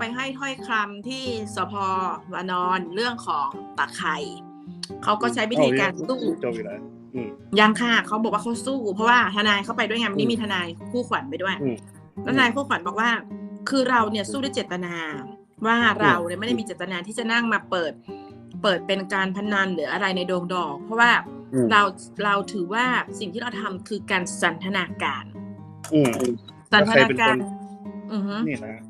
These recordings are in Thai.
ไปให้ถ้อยคำที่สพวานอนเรื่องของตาไข่เขาก็ใช้วิธีการสู้จบอีกแล้วอืมยังค่ะเขาบอกว่าเขาสู้ เพราะว่าทนายเขาไปด้วยไงวันนี้มีทนายคู่ขวัญไปด้วยอืมแล้วทนายคู่ขวัญบอกว่า คือเราเนี่ยสู้ด้วยเจตนา ว่าเราเนี่ยไม่ได้มีเจตนาที่จะนั่งมาเปิด เปิดเป็นการพนันหรืออะไรในโดงดอก เพราะว่าอืมเราเราถือว่าสิ่งที่เราทำคือการสันทนาการอืมสันทนาการแล้วใครเป็นคนอือฮึนี่นะอืม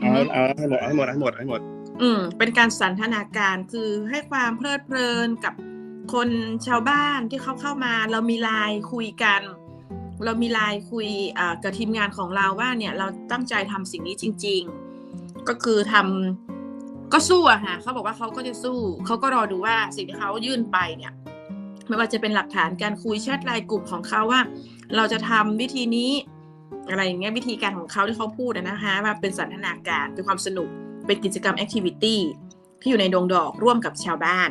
เอาเอาให้หมดเอาให้หมดเอาให้หมดเอาให้หมด อืม เป็นการสันทนาการคือให้ความเพลิดเพลินกับคนชาวบ้านที่เขาเข้ามา เรามีไลน์คุยกัน เรามีไลน์คุยอ่ากับทีมงานของเราว่าเนี่ยเราตั้งใจทำสิ่งนี้จริง ๆ ก็คือทำก็สู้อะค่ะเขาบอกว่าเขาก็จะสู้เขาก็รอดูว่าสิ่งที่เขายื่นไปเนี่ย ไม่ว่าจะเป็นหลักฐานการคุยแชทไลน์กลุ่มของเขาว่า เราจะทำวิธีนี้ อะไรอย่างเงี้ยวิธีการของเขาที่เขาพูดอะนะคะว่าเป็นสันทนาการเป็นความสนุกเป็นกิจกรรมแอคทิวิตี้ที่อยู่ในดงดอกร่วมกับชาวบ้าน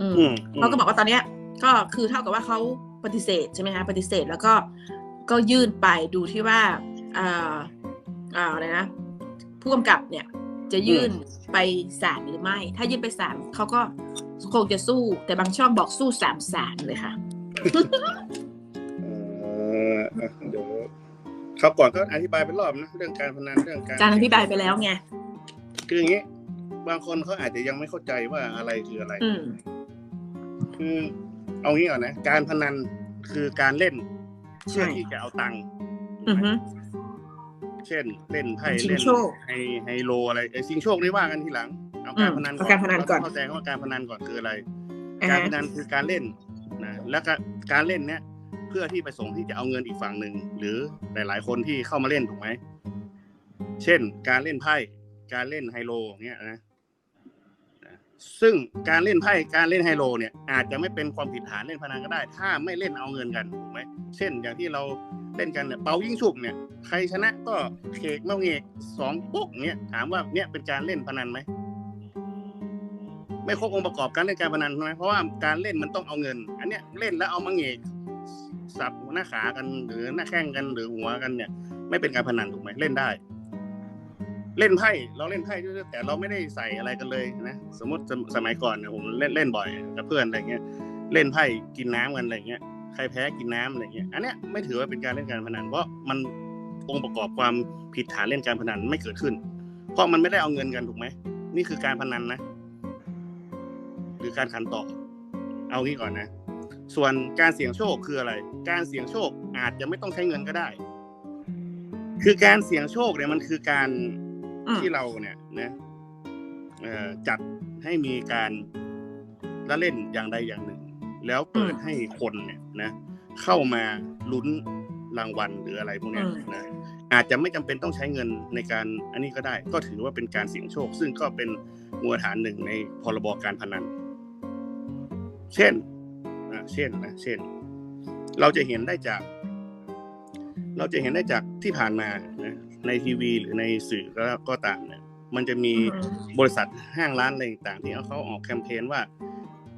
อืมอืมเขาก็บอกว่าตอนเนี้ย ก็คือเท่ากับว่าเขาปฏิเสธใช่ไหมคะปฏิเสธแล้วก็ก็ยื่นไปดูที่ว่าอ่าอ่าอะไรนะผู้กำกับเนี่ยจะยื่นไปศาลหรือไม่ ถ้ายื่นไปศาลเขาก็คงจะสู้ แต่บางช่องบอกสู้สามศาลเลยค่ะเออเดี๋ยว เขาวก่อนก็อธิบายเป็นรอบนะเรื่องการพนันเรื่องการจานอธิบายไปแล้วไงคืออย่างนี้บางคนเขาอาจจะยังไม่เข้าใจว่าอะไรคืออะไรอืมคือเอางี้ก่อนนะการพนันคือการเล่นเพื่อใช่ที่จะเอาตังค์อือฮึเช่น เล่นไพ่ชิงเล่นโชคไฮไฮโลอะไรไอ้ชิงโชคนี่ว่ากันทีหลังเอาการอืมพนันเอาการพนันก่อนเรต้งเข้าใจว่าการพนันก่อนคืออะไรอ่าการฮะพนันคือการเล่นนะแล้วก็การเล่นเนี้ย เพื่อที่ไประสงที่จะเอาเงินอีกฝั่งหนึ่งหรือหลาย ๆ คนที่เข้ามาเล่นถูกไหมเช่น การเล่นไพ่การเล่นไฮโลเนี้ยนะซึ่งการเล่นไพ่การเล่นไฮโลเนี่ยอาจจะไม่เป็นความผิดฐานเล่นพนันก็ได้ ถ้าไม่เล่นเอาเงินกันถูกไหมเช่น อย่างที่เราเล่นกันเนี่ยเปายิ่งฉุกเนี่ยใครชนะก็เขกเมาเงกสองปุ๊กเนี่ยถามว่าเนี่ยเป็นการเล่นพนันไหมไม่ครบองค์ประกอบการเล่นการพนันใช่ไหมเพราะว่าการเล่นมันต้องเอาเงิน อันเนี้ยเล่นแล้วเอามาเงก สับหน้าขากันหรือหน้าแข้งกันหรือหัวกันเนี่ย ไม่เป็นการพนันถูกไหมเล่นได้ เล่นไพ่เราเล่นไพ่ด้วยแต่เราไม่ได้ใส่อะไรกันเลยนะสมมติสมัยก่อนเนี่ยผมเล่นเล่นบ่อยกับเพื่อนอะไรเงี้ยเล่นไพ่กินน้ำกันอะไรเงี้ยใครแพ้กินน้ำอะไรเงี้ยอันเนี้ยไม่ถือว่าเป็นการเล่นการพนันเพราะมันองค์ประกอบความผิดฐานเล่นการพนันไม่เกิดขึ้น เพราะมันไม่ได้เอาเงินกันถูกไหมนี่คือการพนันนะ หรือการขันต่อ เอางี้ก่อนนะ ส่วนการเสี่ยงโชคคืออะไร การเสี่ยงโชคอาจจะไม่ต้องใช้เงินก็ได้ คือการเสี่ยงโชคเนี่ยมันคือการอืมที่เราเนี่ยนะเอ่อจัดให้มีการละเล่นอย่างใดอย่างหนึ่ง แล้วเปิดให้คนเนี่ยนะ เข้ามาลุ้นรางวัลหรืออะไรพวกเนี้ยนะอาจจะไม่จำเป็นต้องใช้เงินในการอันนี้ก็ได้ ก็ถือว่าเป็นการเสี่ยงโชค ซึ่งก็เป็นมูลฐานหนึ่งในพรบการพนัน เช่นอ่ะเช่นนะเช่น เราจะเห็นได้จาก เราจะเห็นได้จากที่ผ่านมานะในทีวีหรือในสื่อก็ก็ตามเนี่ยมันจะมีอืมบริษัทห้างร้านอะไรต่างๆที่เขาออกแคมเปญว่า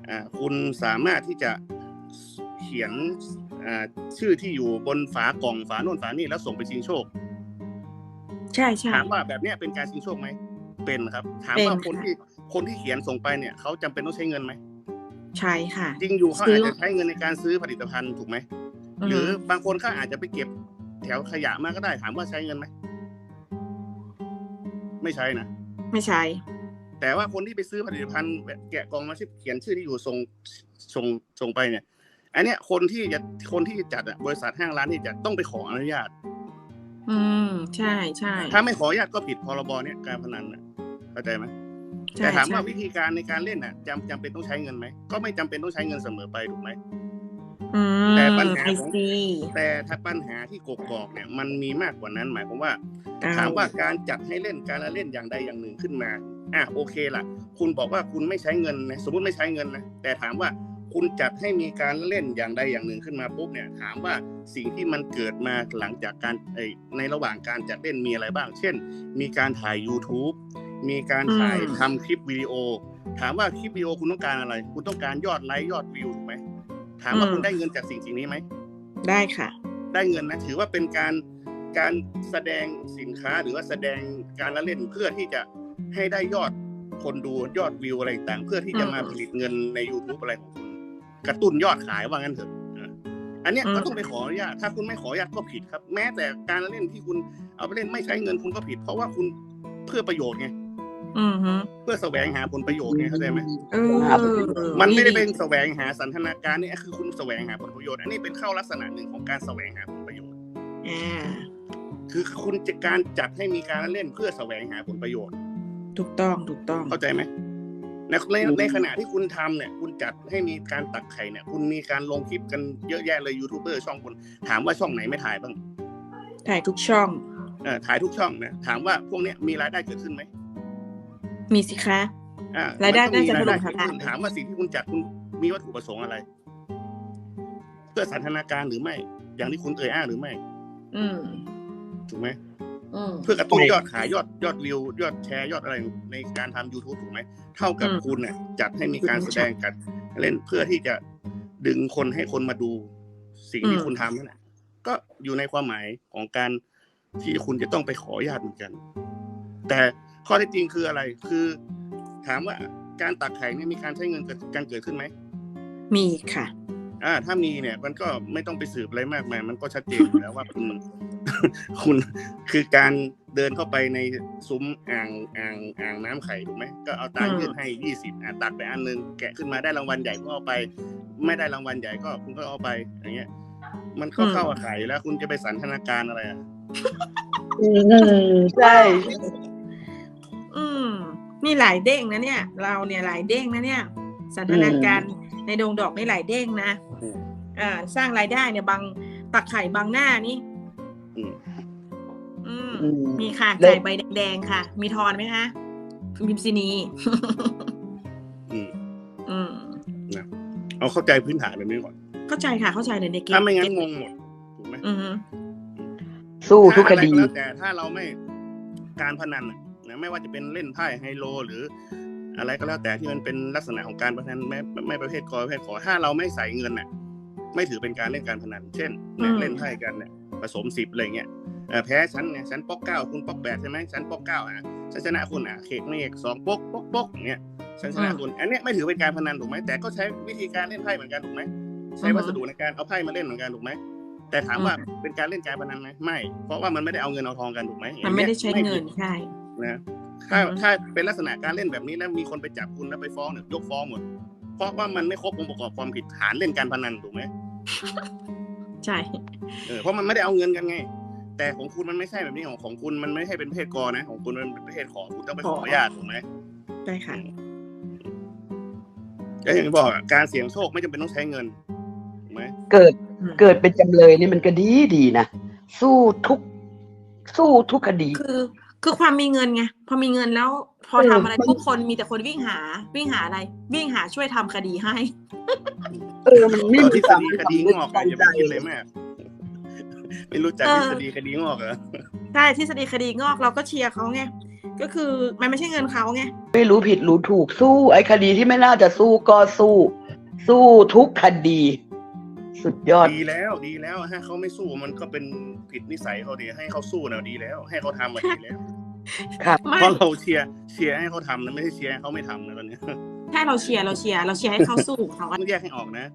อ่าคุณสามารถที่จะเขียนอ่าชื่อที่อยู่บนฝากล่องฝาโน่นฝานี่แล้วส่งไปชิงโชค ใช่ใช่ถามว่าแบบเนี้ยเป็นการชิงโชคไหมเป็นครับ ถามว่าเป็นคนค่ะที่คนที่เขียนส่งไปเนี่ยเขาจำเป็นต้องใช้เงินไหม ใช่ค่ะ จริงอยู่เขาซื้อาอจจะใช้เงินในการซื้อผลิตภัณฑ์ถูกไหมหรือบางคนเขาอาจจะไปเก็บแถวขยะมาก็ได้ถามว่าใช้เงินไหมไม่ใช้นะไม่ใช่แต่ว่าคนที่ไปซื้อผลิตภัณฑ์แกะกล่องมาชื่อเขียนชื่อที่อยู่ส่งส่งส่งไปเนี่ย อันเนี้ยคนที่จะคนที่จัดอะบริษัทห้างร้านที่จะต้องไปขออนุญาต อืมใช่ใช่ถ้าไม่ขออนุญาตก็ผิดพรบเนี่ยการพนันน่ะเข้าใจไหมใช่ แต่ถามว่าใช่วิธีการในการเล่นน่ะจำจำเป็นต้องใช้เงินไหมก็ไม่จำเป็นต้องใช้เงินเสมอไปถูกไหมอืมแต่ปัญหาไอของซีแต่ถ้าปัญหาที่กกอกเนี่ย มันมีมากกว่านั้นหมายความว่าอ้ถามว่าการจัดให้เล่นการละเล่นอย่างใดอย่างหนึ่งขึ้นมาอะโอเคล่ะ คุณบอกว่าคุณไม่ใช้เงินนะสมมติไม่ใช้เงินนะแต่ถามว่า คุณจัดให้มีการเล่นอย่างใดอย่างหนึ่งขึ้นมาปุ๊บเนี่ยถามว่าสิ่งที่มันเกิดมาหลังจากการเอ่ยในระหว่างการจัดเล่นมีอะไรบ้าง เช่น มีการถ่าย YouTube มีการถ่ายทำคลิปวิดีโอ ถามว่าคลิปวิดีโอคุณต้องการอะไร คุณต้องการยอดไลค์ยอดวิวถูกไหมถามว่าคุณได้เงินจากสิ่งสิ่งนี้ไหมได้ค่ะ ได้เงินนะถือว่าเป็นการการแสดงสินค้าหรือว่าแสดงการละเล่นเพื่อที่จะให้ได้ยอดคนดูยอดวิวอะไรต่างๆเพื่อที่จะมาผลิตเงินใน YouTube อะไรของคุณ กระตุ้นยอดขายว่างั้นเถอะอะอันเนี้ยก็ต้องไปขออนุญาตถ้าคุณไม่ขออนุญาตก็ผิดครับ แม้แต่การละเล่นที่คุณเอาไปเล่นไม่ใช้เงินคุณก็ผิด เพราะว่าคุณเพื่อประโยชน์ไงอืมฮึเพื่อแสวงหาผลประโยชน์ไงเข้าใจไหมเออมันไม่ได้เป็นแสวงหาสันทนาการนี่คือคุณแสวงหาผลประโยชน์ อันนี้เป็นเข้าลักษณะหนึ่งของการแสวงหาผลประโยชน์อ่าคือคุณจะการจัดให้มีการเล่นเพื่อแสวงหาผลประโยชน์ ถูกต้องถูกต้องเข้าใจไหม ในในในขณะที่คุณทำเนี่ย คุณจัดให้มีการตักไข่เนี่ย คุณมีการลงคลิปกันเยอะแยะเลยยูทูบเบอร์ช่องคุณถามว่าช่องไหนไม่ถ่ายบ้าง ถ่ายทุกช่องเออถ่ายทุกช่องนะถามว่าพวกเนี้ยมีรายได้เกิดขึ้นไหมมีสิคะอ่ารายได้มัก็มีน่าจะรายได้ถล่มทลายเกิดขึ้นถามว่าสิ่งที่คุณจัดคุณมีวัตถุประสงค์อะไร เพื่อสันทนาการหรือไม่ อย่างที่คุณเอ่ยอ้างหรือไม่ อืมถูกไหมอืม เพื่อกระตุ้นใช่ยอดขายยอดยอดวิวยอดแชร์ยอดอะไรในการทำ YouTube ถูกไหม เท่ากับอืมคุณเนี่ยจัดให้มีการอืมแสดงกันเล่นเพื่อที่จะดึงคนให้คนมาดูสิ่งที่อืมคุณทำนั่นแหละก็อยู่ในความหมายของการที่คุณจะต้องไปขออนุญาตเหมือนกัน แต่ข้อเท็จจริงคืออะไร คือถามว่าการตักไข่เนี่ยมีการใช้เงินเกิดการเกิดขึ้นไหม มีค่ะ อ่า ถ้ามีเนี่ย มันก็ไม่ต้องไปสืบอะไรมากมาย มันก็ชัดเจนอยู่แล้วว่าคุณ คุณคือการเดินเข้าไปในซุ้มอ่างอ่างอ่างน้ำไข่ถูกไหมก็เอาตังค์อืมยื่นให้ยี่สิบอะตักไปอันหนึงแกะขึ้นมาได้รางวัลใหญ่ก็เอาไป ไม่ได้รางวัลใหญ่ก็คุณก็เอาไปอย่างเงี้ย มันเข้าเข้ากับไข่แล้วคุณจะไปสันทนาการอะไรอะอืมใช่ อืมนี่หลายเด้งนะเนี่ย เราเนี่ยหลายเด้งนะเนี่ย สันทนาการในดงดอกนี่หลายเด้งนะอืมอ่าสร้างรายได้เนี่ยบางตักไข่บางหน้านี่ อืมอืมอืมมีค่ะแล้วไก่ใบแดงๆค่ะ มีทอนไหมคะพิมซินีอืมอืมเอาเข้าใจพื้นฐานแบบนี้ก่อน เข้าใจค่ะเข้าใจเลยในเกมถ้าไม่งั้นงงหมดถูกไหมอืมสู้ทุกคดีถ้าอะไรก็แล้วแต่ถ้าเราไม่การพนันน่ะนะไม่ว่าจะเป็นเล่นไพ่ไฮโล หรือ อะไรก็แล้วแต่ที่มันเป็นลักษณะของการพนันไม่ไม่ประเภทกอประเภทขอถ้าเราไม่ใส่เงินน่ะ ไม่ถือเป็นการเล่นการพนัน เช่นเนี่ยเล่นไพ่กันเนี่ย ผสมสิบอะไรเงี้ยเอ่อแพ้ฉันเนี่ยฉันป๊อกเก้าคุณป๊อกแปดใช่ไหมฉันป๊อกเก้าอะฉันชนะคุณอะเขกเมฆสองป๊อกป๊อกป๊อกอย่างเงี้ยฉันชนะคุณอันเนี้ยไม่ถือเป็นการพนันถูกไหมแต่ก็ใช้วิธีการเล่นไพ่เหมือนกันถูกไหมใช้วัสดุในการเอาไพ่มาเล่นเหมือนกันถูกไหมแต่ถามว่าเป็นการเล่นการพนันไหมไม่ เพราะว่ามันไม่ได้เอาเงินเอาทองกันถูกไหมมันไม่ได้ใช้เงินใช่นะถ้าอืมถ้าเป็นลักษณะการเล่นแบบนี้แล้วมีคนไปจับคุณแล้วไปฟ้องเนี่ยยกฟ้องหมดเพราะว่ามันไม่ครบองค์ประกอบความผิดฐานเล่นการพนันถูกไหมใช่ เออเพราะมันไม่ได้เอาเงินกันไง แต่ของคุณมันไม่ใช่แบบนี้ของของคุณมันไม่ใช่เป็นประเพศกอนะ ของคุณมันเป็นประเภทขอคุณต้องไปขออนุญาตถูกไหมใช่ค่ะแล้วอย่างที่บอกอะการเสี่ยงโชคไม่จำเป็นต้องใช้เงินถูกไหมเกิดอืมเกิดเป็นจำเลยนี่มันก็ดีดีนะสู้ทุก สู้ทุกคดี คือ คือความมีเงินไงพอมีเงินแล้ว พอเออทำอะไรมันทุกคนมีแต่คนวิ่งหา วิ่งหาอะไร วิ่งหาช่วยทำคดีให้ เออมันไม่เอามีทฤษความฎีคดีงอกอะอย่าไปคิดเลยแม่ ไม่รู้จักเออทฤษฎีคดีงอกเหรอใช่ทฤษฎีคดีงอกเราก็เชียร์เขาไงก็คือมันไม่ใช่เงินเขาไงไม่รู้ผิดรู้ถูกสู้ ไอ้คดีที่ไม่น่าจะสู้ก็สู้ สู้ทุกคดี สุดยอดดีแล้วดีแล้วถ้าเขาไม่สู้มันก็เป็นผิดนิสัยเขาดีให้เขาสู้นะดีแล้ว ให้เขาทำมาดีแล้วครับไม่เพราะเราเชียร์เชียร์ให้เขาทำนะไม่ใช่เชียร์ให้เขาไม่ทำนะตอนเนี้ยใช่เราเชียร์เราเชียร์เราเชียร์ให้เขาสู้เขาอะต้องแยกให้ออกนะ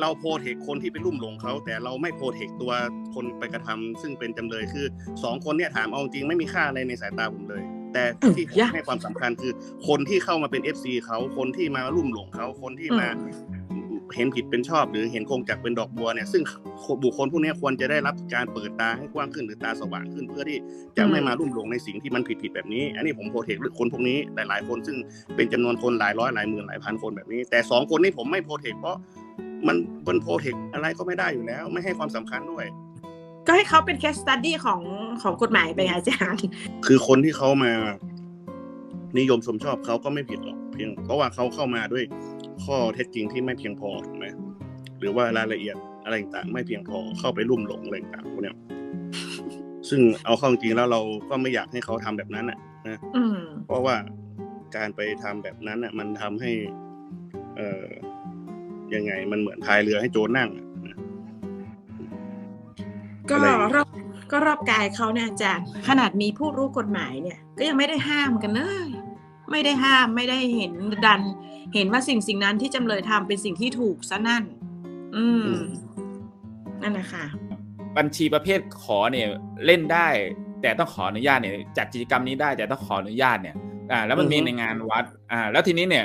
เราโปรเทคคนที่ไปลุ่มหลงเขาแต่เราไม่โปรเทคตัวคนไปกระทำซึ่งเป็นจำเลยคือสองคนเนี่ยถามเอาจริงไม่มีค่าอะไรในสายตาผมเลย แต่ที่ผมให้ความสำคัญคือคนที่เข้ามาเป็น FC เขาคนที่มาลุ่มหลงเขาคนที่มาเห็นผิดเป็นชอบหรือเห็นคงจักเป็นดอกบัวเนี่ยซึ่งบุคคลพวกนี้ควรจะได้รับการเปิดตาให้กว้างขึ้นหรือตาสว่างขึ้น เพื่อที่จะไม่มาลุ่มหลงในสิ่งที่มันผิดผิดๆแบบนี้ อันนี้ผมโปรเทคคนพวกนี้หลาย ๆ คนซึ่งเป็นจำนวนคนหลายร้อยหลายหมื่นหลายพันคนแบบนี้ แต่สองคนนี้ผมไม่โปรเทคเพราะ มันมันโปรเทคอะไรก็ไม่ได้อยู่แล้ว ไม่ให้ความสำคัญด้วย ก็ให้เขาเป็น case study ของของกฎหมายไปไงอาจารย์ คือคนที่เขามา นิยมชมชอบเขาก็ไม่ผิดหรอกเพียง เพราะว่าเขาเข้ามาด้วยข้อเท็จจริงที่ไม่เพียงพอถูกไหมหรือว่ารายละเอียดอะไรต่างๆไม่เพียงพอเข้าไปลุ่มหลงอะไรต่างๆพวกเนี้ยซึ่งเอาเข้าจริงๆแล้วเราก็ไม่อยากให้เขาทำแบบนั้นอะนะอืมเพราะว่าการไปทำแบบนั้นอะ มันทำให้ เอ่อ ยังไง มันเหมือนพายเรือให้โจรนั่งอะนะก็อะไรเราก็รอบกายเขาเนี่ยอาจารย์ขนาดมีผู้รู้กฎหมายเนี่ย ก็ยังไม่ได้ห้ามกันเลยไม่ได้ห้ามไม่ได้เห็นดัน เห็นว่าสิ่งสิ่งนั้นที่จำเลยทำเป็นสิ่งที่ถูกซะนั่น อืมอืมนั่นนะคะบัญชีประเภทขอเนี่ยเล่นได้ แต่ต้องขออนุญาตเนี่ยจัดกิจกรรมนี้ได้แต่ต้องขออนุญาตเนี่ย อ่า แล้วมันมีในงานวัด อ่า แล้วทีนี้เนี่ย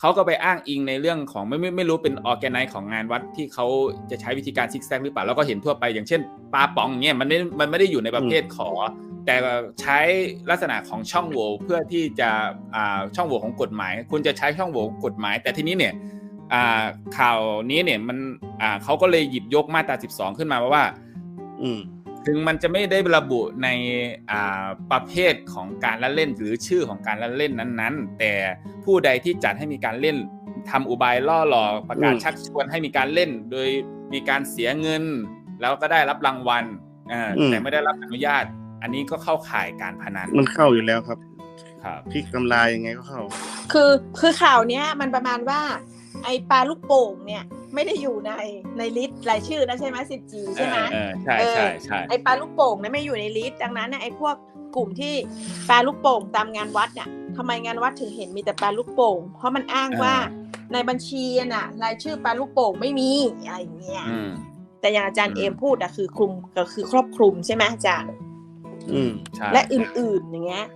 เขาก็ไปอ้างอิงในเรื่องของไม่ไม่ไม่รู้เป็นออแกไนของงานวัดที่เขาจะใช้วิธีการซิกแซกหรือเปล่าแล้วก็เห็นทั่วไปอย่างเช่นปลาป๋องเนี่ยมันไม่มันไม่ได้อยู่ในประเภทขอ แต่ใช้ลักษณะของช่องโหว่เพื่อที่จะอ่าช่องโหว่ของกฎหมาย คุณจะใช้ช่องโหว่ของกฎหมาย แต่ทีนี้เนี่ยอ่าข่าวนี้เนี่ยมันอ่าเขาก็เลยหยิบยกมาตรา 12 ขึ้นมาว่า อืม ถึงมันจะไม่ได้ระบุในอ่าประเภทของการละเล่นหรือชื่อของการละเล่นนั้นๆ แต่ผู้ใดที่จัดให้มีการเล่นทำอุบายล่อหลอกประกาศอืมชักชวนให้มีการเล่น โดยมีการเสียเงิน แล้วก็ได้รับรางวัลอ่าแต่ไม่ได้รับอนุญาต อันนี้ก็เข้าข่ายการพนันมันเข้าอยู่แล้วครับครับพลิกกำไรยังไงก็เข้า คือคือข่าวเนี้ยมันประมาณว่า ไอปลาลูกโป่งเนี่ยไม่ได้อยู่ในในลิสต์รายชื่อนะใช่ไหมสิบจีใช่ไหมเออเออใช่ใช่ใช่ไอปลาลูกโป่งเนี่ยไม่อยู่ในลิสต์ดังนั้นเนี่ยไอพวกกลุ่มที่ปลาลูกโป่งตามงานวัดเนี่ยทำไมงานวัดถึงเห็นมีแต่ปลาลูกโป่ง เพราะมันอ้างว่าในบัญชีน่ะรายชื่อปลาลูกโป่งไม่มีอะไรอย่างเงี้ยอืมแต่อย่างอาจารย์อืมเอมพูดอะคือคลุมก็คือครอบคลุมใช่ไหมอาจารย์อืมใช่และอื่นๆอย่างเงี้ย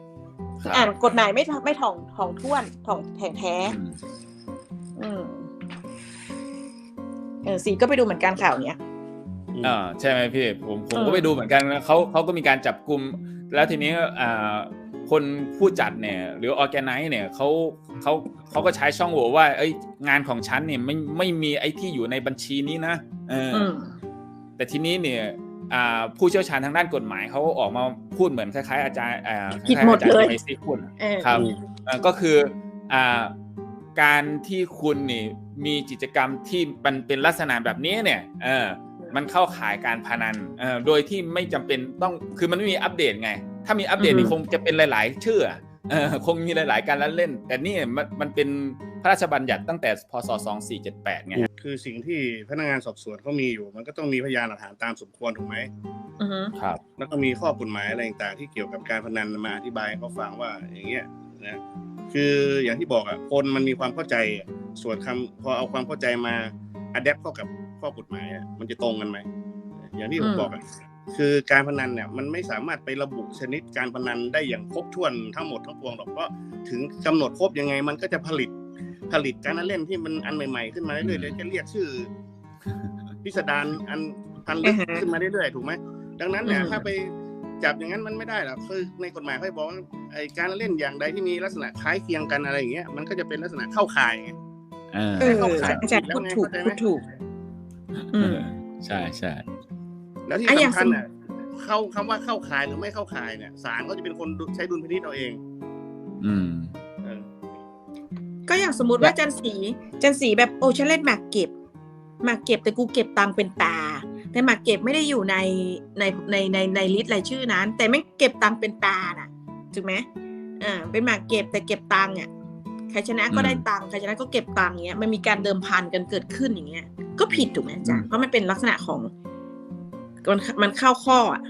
ครับอ่านกฎหมายไม่ทไม่ถ่องถ่องท่วนถ่องแท้แท้ อืมอืมเออสีก็ไปดูเหมือนกันข่าวเนี้ยอ่าใช่ไหมพี่ผมผมเอก็อไปดูเหมือนกันนะเขาเขาก็มีการจับกลุ่มแล้วทีนี้อ่าคนผู้จัดเนี่ย หรือออแกไนซ์เนี่ยเขาเขาเขาก็ใช้ช่องโหว่ว่า เอ้ย งานของฉันเนี่ยไม่ไม่มีไอ้ที่อยู่ในบัญชีนี้นะเออออืมแต่ทีนี้เนี่ยอ่าผู้เชี่ยวชาญทางด้านกฎหมายเขาออกมาพูดเหมือนคล้ายๆอาจารย์อ่าผิดคล้ายๆหมดอาจารเลยย์ไมซีพูดเออครับอืมเอ่อก็คืออ่า การที่คุณนี่มีกิจกรรมที่มันเป็นลักษณะแบบนี้เนี่ยเออมันเข้าขายการพนันเออโดยที่ไม่จำเป็นต้องคือมันไม่มีอัปเดตไง ถ้ามีอัปเดตนี่อือฮึคงจะเป็นหลาย ๆ ชื่ออะเออคงมีหลาย ๆ การละเล่น แต่นี่มันมันเป็นพระราชบัญญัติตั้งแต่พศ 2478 ไง คือสิ่งที่พนักงานสอบสวนเขามีอยู่ มันก็ต้องมีพยานหลักฐานตามสมควรถูกไหมอือฮึครับ แล้วก็มีข้อกฎหมายอะไรต่างๆที่เกี่ยวกับการพนันมาอธิบายให้เขาฟังว่าอย่างเงี้ย นะคืออย่างที่บอกอะคนมันมีความเข้าใจอะส่วนคำพอเอาความเข้าใจมาอัดแอปเข้ากับข้อกฎหมายอะมันจะตรงกันไหมอย่างที่ผมบอกอะคือการพนันเนี่ยมันไม่สามารถไประบุชนิดการพนันได้อย่างครบถ้วนทั้งหมดทั้งปวงหรอกเพราะถึงกำหนดครบยังไง มันก็จะผลิตผลิตการเล่นที่มันอันใหม่ๆ ขึ้นมาเรื่อยๆเลยจะเรียกชื่อพิสดารอันพันลึกอือฮะขึ้นมาเรื่อยๆถูกไหมดังนั้นเนี่ยอืมถ้าไปจับอย่างนั้นมันไม่ได้หรอกคือในกฎหมายเขาบอกว่า ไอการเล่นอย่างใดที่มีลักษณะคล้ายเคียงกันอะไรอย่างเงี้ยมันก็จะเป็นลักษณะเข้าข่ายไงเออเออเข้าข่ายอาจารย์พูดถูกแล้วไงพูดถูกอืมใช่ใช่แล้วที่อะอย่างสำคัญสมอะเข้าคำว่าเข้าข่ายหรือไม่เข้าข่ายเนี่ยศาลเขาจะเป็นคนใช้ดุลพินิจเอาเอง อืมเออก็อย่างสมมติว่าจันสีจันสีแบบโอ้ฉันเล่นหมากเก็บหมากเก็บแต่กูเก็บตังค์เป็นตา แต่หมากเก็บไม่ได้อยู่ในในในในในลิสต์รายชื่อนั้น แต่ไม่เก็บตังค์เป็นตาน่ะ ถูกไหมอ่าเป็นหมากเก็บแต่เก็บตังค์อะใครชนะก็ได้ตังค์ใครชนะก็เก็บตังค์เงี้ยมันมีการเดิมพันกันเกิดขึ้นอย่างเงี้ย ก็ผิดถูกไหมอาจารย์เพราะมันเป็นลักษณะของมันมันเข้าข้ออะ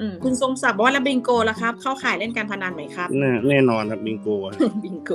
อืมคุณทรงศักดิ์บอกว่าแล้วบิงโกล่ะครับ เข้าข่ายเล่นการพนันไหมครับ แน่แน่นอนครับบิงโกอะบิงโก